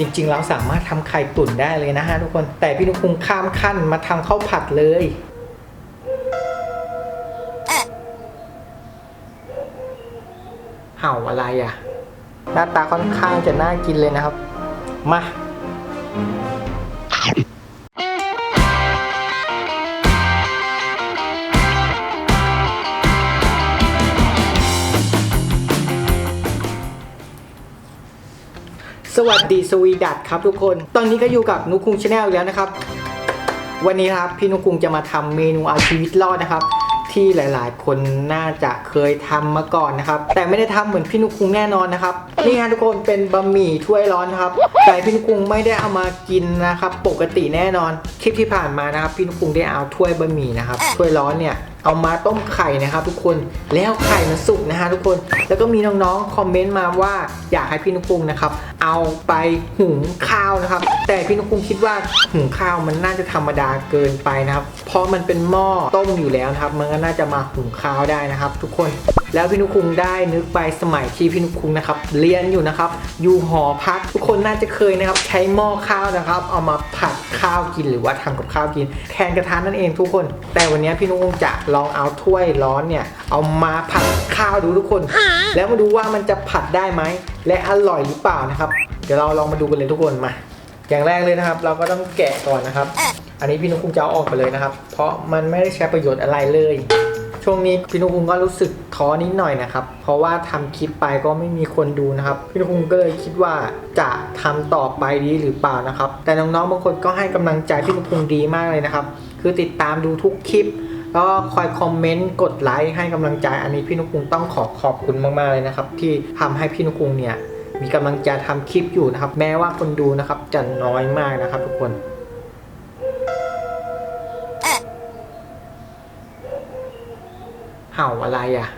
จริงๆเราสามารถทำไข่ตุ๋นได้เลยนะฮะทุกคนแต่พี่นุกคุงข้ามขั้นมาทำข้าวผัดเลยเห่าอะไรอะ หน้าตาค่อนข้างจะน่ากินเลยนะครับ มา วัสดีสวีดัตครับทุกคน ตอนนี้ก็อยู่กับนุกคุงชาแนลแล้วนะครับ วันนี้ครับพี่นุกคุงจะมาทำเมนูเอาชีวิตรอดนะครับ ที่หลายๆ คนน่าจะเคยทำมาก่อนนะครับ แต่ไม่ได้ทำเหมือนพี่นุกคุงแน่นอนนะครับนี่ฮะทุกคนเป็นบะหมี่ถ้วยร้อนครับ แต่พี่นุกคุงไม่ได้เอามากินนะครับ ปกติแน่นอนคลิปที่ผ่านมานะครับ พี่นุกคุงได้เอาถ้วยบะหมี่นะครับถ้วยร้อนเนี่ย เอามาต้มไข่นะครับ ทุกคนแล้วไข่มันสุกนะฮะทุกคนแล้วก็มีน้องๆคอมเมนต์มาว่าอยากให้พี่นุกุงนะครับเอาไปหุงข้าวนะครับ แต่พี่นุกุงคิดว่าหุงข้าวมันน่าจะธรรมดาเกินไปนะครับ เพราะมันเป็นหม้อต้มอยู่แล้วนะครับ มันก็น่าจะมาหุงข้าวได้นะครับ ทุกคน แล้วพี่นุกคุงได้นึกไปสมัยที่พี่นุกคุงนะครับเรียนอยู่นะครับอยู่หอพักทุกคนน่าจะเคยนะครับใช้หม้อข้าวนะครับ เอามาผัดข้าวกินหรือว่าทำกับข้าวกินแทนกระทะนั่นเองทุกคน แต่วันนี้พี่นุกคุงจะลองเอาถ้วยร้อนเนี่ยเอามาผัดข้าวดูทุกคน แล้วมาดูว่ามันจะผัดได้ไหมและอร่อยหรือเปล่านะครับ เดี๋ยวเราลองมาดูกันเลยทุกคนมาอย่างแรกเลยนะครับ เราก็ต้องแกะก่อนนะครับ อันนี้พี่นุกคุงจะเอาออกไปเลยนะครับ เพราะมันไม่ได้ใช้ประโยชน์อะไรเลย ช่วงนี้พี่นุคุงก็รู้สึกท้อนิดหน่อยนะครับ เพราะว่าทำคลิปไปก็ไม่มีคนดูนะครับ พี่นุคุงก็เลยคิดว่าจะทำต่อไปดีหรือเปล่านะครับ แต่น้องๆบางคนก็ให้กำลังใจพี่นุคุงดีมากเลยนะครับ คือติดตามดูทุกคลิปแล้วก็คอยคอมเมนต์กดไลค์ให้กำลังใจอันนี้พี่นุคุงต้องขอขอบคุณมากๆเลยนะครับ ที่ทำให้พี่นุคุงเนี่ยมีกำลังใจทำคลิปอยู่นะครับ แม้ว่าคนดูนะครับจะน้อยมากนะครับ ทุกคน ห่าอะไรอะ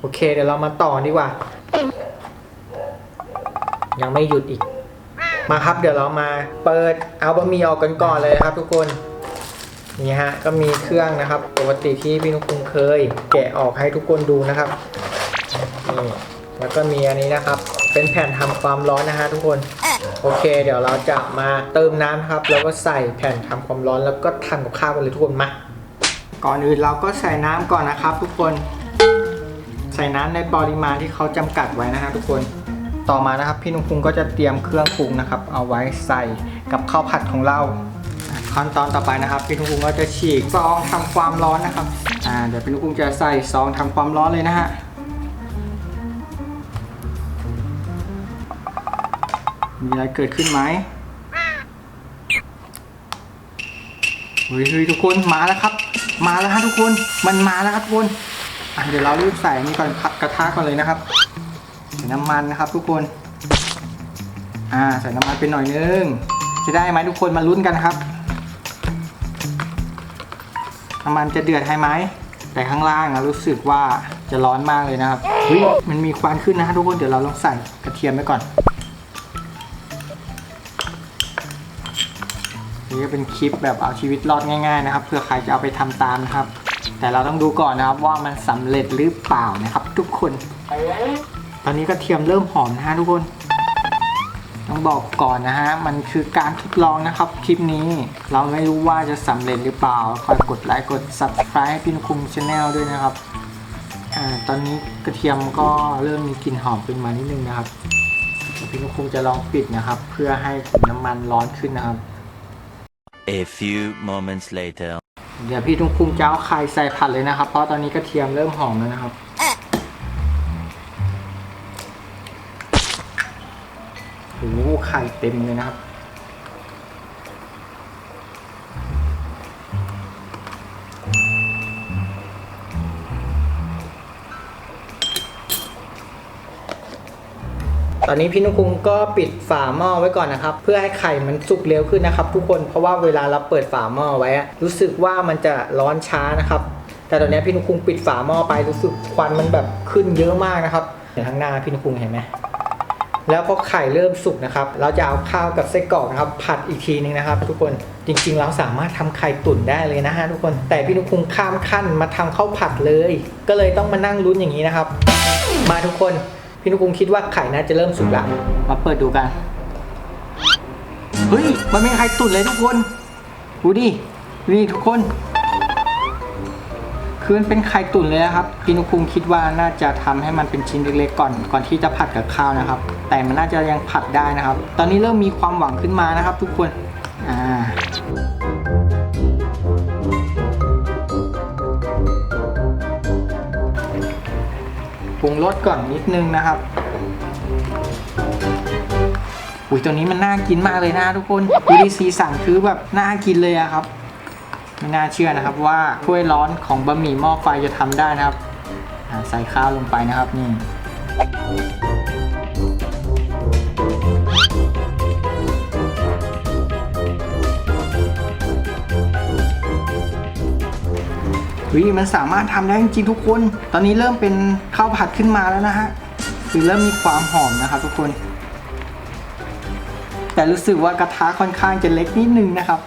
โอเค เดี๋ยวเรามาต่อดีกว่า ยังไม่หยุดอีก มาครับ เดี๋ยวเรามาเปิดเอาบะหมี่ออกกันก่อนเลยนะครับ ทุกคนนี่ฮะก็มีเครื่องนะครับปกติที่พี่นุกุงเคย แกะออกให้ทุกคนดูนะครับนี่แล้วก็มีอันนี้นะครับ เป็นแผ่นทำความร้อนนะฮะทุกคนโอเค เดี๋ยวเราจะมาเติมน้ำครับ แล้วก็ใส่แผ่นทำความร้อนแล้วก็ทำกับข้าวกันเลยทุกคนมา ก่อนอื่นเราก็ใส่น้ำก่อนนะครับ ทุกคน ใส่น้ำในปริมาณที่เขาจำกัดไว้นะฮะทุกคน ต่อมานะครับ พี่นุ่งคุงก็จะเตรียมเครื่องปรุงนะครับ เอาไว้ใส่กับข้าวผัดของเรา ขั้นตอนต่อไปนะครับ พี่นุ่งคุงก็จะฉีกซองทำความร้อนนะครับ อ่าเดี๋ยวพี่นุ่งคุงจะใส่ซองทำความร้อนเลยนะฮะ มีอะไรเกิดขึ้นไหมเฮ้ยเฮ้ยทุกคนมาแล้วครับ มาแล้วฮะทุกคน มันมาแล้วครับทุกคนอะเดี๋ยวเรารีบใส่นี่ก่อนกระทะก่อนเลยนะครับใส่น้ำมันนะครับ ทุกคน อ่าใส่น้ำมันไปหน่อยนึง จะได้ไหมทุกคนมาลุ้นกันครับ น้ำมันจะเดือดให้ไหม แต่ข้างล่างนะรู้สึกว่าจะร้อนมากเลยนะครับเฮ้ยมันมีควันขึ้นนะฮะทุกคน เดี๋ยวเราลองใส่กระเทียมไปก่อน นี่ก็เป็นคลิปแบบเอาชีวิตรอดง่าย ๆ นะครับเพื่อใครจะเอาไปทำตามนะครับ แต่เราต้องดูก่อนนะครับว่ามันสำเร็จหรือเปล่านะครับ ทุกคน ตอนนี้กระเทียมเริ่มหอมนะฮะทุกคน ต้องบอกก่อนนะฮะมันคือการทดลองนะครับ คลิปนี้เราไม่รู้ว่าจะสำเร็จหรือเปล่าคอยกดไลค์กด subscribe ให้พี่นุคุมชาแนลด้วยนะครับอ่าตอนนี้กระเทียมก็เริ่มมีกลิ่นหอมขึ้นมานิดนึงนะครับพี่นุคุมจะลองปิดนะครับ เพื่อให้น้ำมันร้อนขึ้นนะครับ A few moments later. เดี๋ยวพี่ต้องคุงจะเอาไข่ใส่ผัดเลยนะครับ เพราะตอนนี้กระเทียมเริ่มหอมแล้วนะครับ โอ้โหไข่เต็มเลยนะครับ ตอนนี้พี่นุคุงก็ปิดฝาหม้อไว้ก่อนนะครับ เพื่อให้ไข่มันสุกเร็วขึ้นนะครับ ทุกคนเพราะว่าเวลาเราเปิดฝาหม้อไว้ รู้สึกว่ามันจะร้อนช้านะครับ แต่ตอนนี้พี่นุคุงปิดฝาหม้อไปรู้สึกควันมันแบบขึ้นเยอะมากนะครับเห็นข้างหน้าพี่นุคุงเห็นไหมแล้วพอไข่เริ่มสุกนะครับ เราจะเอาข้าวกับไส้กรอกนะครับ ผัดอีกทีนึงนะครับ ทุกคนจริง ๆ เราสามารถทำไข่ตุ๋นได้เลยนะฮะทุกคนแต่พี่นุคุงข้ามขั้นมาทำข้าวผัดเลย ก็เลยต้องมานั่งลุ้นอย่างนี้นะครับ มาทุกคน พี่นุกุงคิดว่าไข่น่าจะเริ่มสุกละมาเปิดดูกัน เฮ้ย มันเป็นไข่ตุ๋นเลยทุกคน ดูดินี่ทุกคน คือมันเป็นไข่ตุ๋นเลยนะครับ พี่นุคุงคิดว่าน่าจะทำให้มันเป็นชิ้นเล็กๆก่อน ก่อนที่จะผัดกับข้าวนะครับ แต่มันน่าจะยังผัดได้นะครับ ตอนนี้เริ่มมีความหวังขึ้นมานะครับ ทุกคน อ่า ปรุงรสก่อนนิดนึงนะครับอุ้ยตัวนี้มันน่ากินมากเลยนะทุกคนดูดีสีสันคือแบบน่ากินเลยอะครับไม่น่าเชื่อนะครับว่าถ้วยร้อนของบะหมี่หม้อไฟจะทำได้นะครับใส่ข้าวลงไปนะครับนี่ วิมันสามารถทำได้จริงทุกคน ตอนนี้เริ่มเป็นข้าวผัดขึ้นมาแล้วนะฮะคือเริ่มมีความหอมนะครับทุกคน แต่รู้สึกว่ากระทะค่อนข้างจะเล็กนิดนึงนะครับ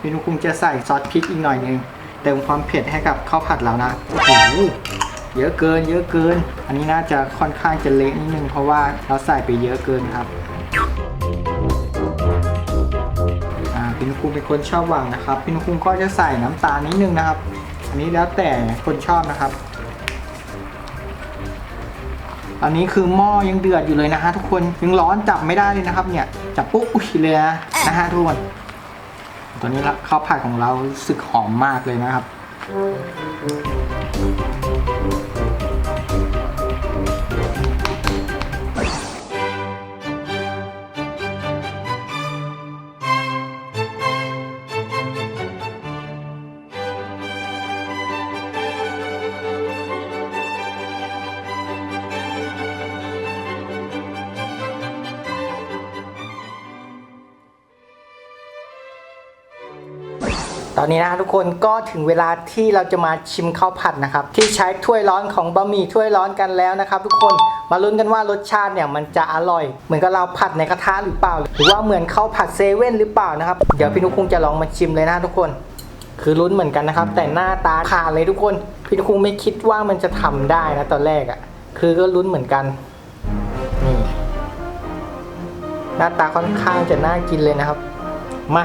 เมนูคงจะใส่ซอสพริกอีกหน่อยนึงเติมความเผ็ดให้กับข้าวผัดเรานะโอ้โหเยอะเกิน เยอะเกิน อันนี้น่าจะค่อนข้างจะเละนิดนึงเพราะว่าเราใส่ไปเยอะเกินครับ อ่าพี่นุคุงเป็นคนชอบหวานนะครับ พี่นุคุงก็จะใส่น้ำตาลนิดนึงนะครับ อันนี้แล้วแต่คนชอบนะครับ อันนี้คือหม้อยังเดือดอยู่เลยนะฮะทุกคนยังร้อนจับไม่ได้เลยนะครับ เนี่ยจับปุ๊บอุ้ยเลยนะฮะทุกคนตอนนี้ละข้าวผัดของเรารู้สึกหอมมากเลยนะครับ อนนี้นะทุกคนก็ถึงเวลาที่เราจะมาชิมข้าวผัดนะครับ ที่ใช้ถ้วยร้อนของบะหมี่ถ้วยร้อนกันแล้วนะครับ ทุกคนมาลุ้นกันว่ารสชาติเนี่ยมันจะอร่อย เหมือนกับเราผัดในกระทะหรือเปล่า หรือว่าเหมือนข้าวผัดเซเว่นหรือเปล่านะครับเดี๋ยวพี่นุกคงจะลองมาชิมเลยนะทุกคน คือลุ้นเหมือนกันนะครับ แต่หน้าตาขาดเลยทุกคนพี่นุกคงไม่คิดว่ามันจะทำได้นะตอนแรกอะ่ะ คือก็ลุ้นเหมือนกันนี่หน้าตาค่อนข้างจะน่ากินเลยนะครับ มา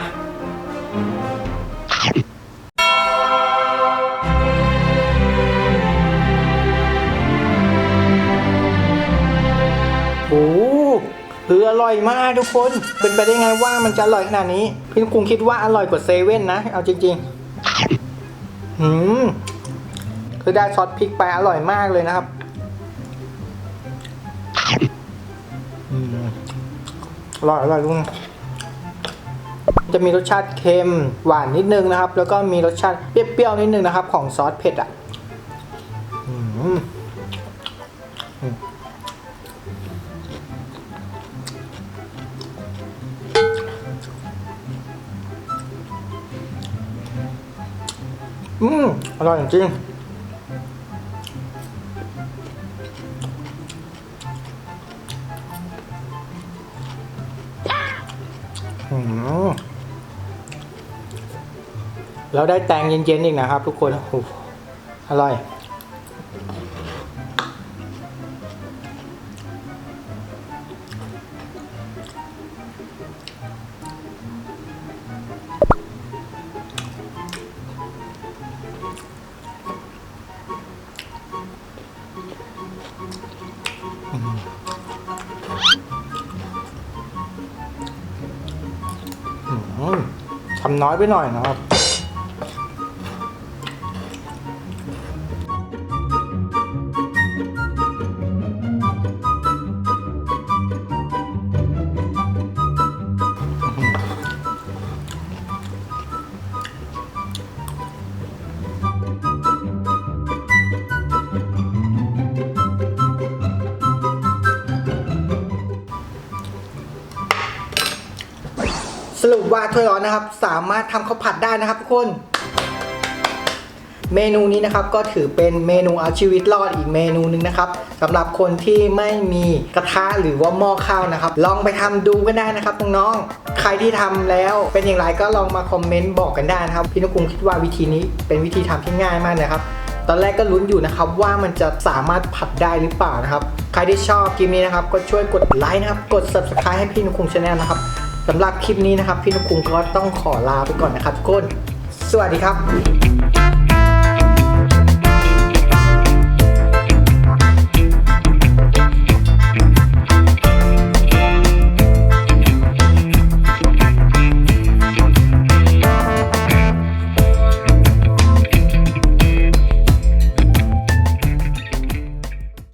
คืออร่อยมากทุกคน เป็นไปได้ไงว่ามันจะอร่อยขนาดนี้ พี่นุกคุงคิดว่าอร่อยกว่าเซเว่นนะ เอาจริงๆหืมคือได้ซอสพริกไปอร่อยมากเลยนะครับอืมอร่อยอร่อยลุงจะมีรสชาติเค็มหวานนิดนึงนะครับ แล้วก็มีรสชาติเปรี้ยวๆนิดนึงนะครับ ของซอสเผ็ดอะ ร่อยจริงแล้วได้แตงเย็นๆอีกนะครับทุกคนออร่อย น้อยไปหน่อยนะครับ รุปว่าถ้วยร้อนนะครับ สามารถทำข้าวผัดได้นะครับทุกคน เมนูนี้นะครับก็ถือเป็นเมนูเอาชีวิตรอดอีกเมนูหนึงนะครับสำหรับคนที่ไม่มีกระทะหรือว่าหม้อข้าวนะครับ ลองไปทำดูกันได้นะครับน้องๆใครที่ทำแล้วเป็นอย่างไรก็ลองมาคอมเมนต์บอกกันได้นะครับพี่นุกุงคิดว่าวิธีนี้เป็นวิธีทำที่ง่ายมากนะครับตอนแรกก็ลุ้นอยู่นะครับว่ามันจะสามารถผัดได้หรือเปล่านะครับ ใครที่ชอบคลิปนี้นะครับ ก็ช่วยกดไลค์นะครับ กด subscribe ให้พี่นุกคุงชาแนลนะครับ สำหรับคลิปนี้นะครับ พี่นุกคุงก็ต้องขอลาไปก่อนนะครับทุกคน สวัสดีครับ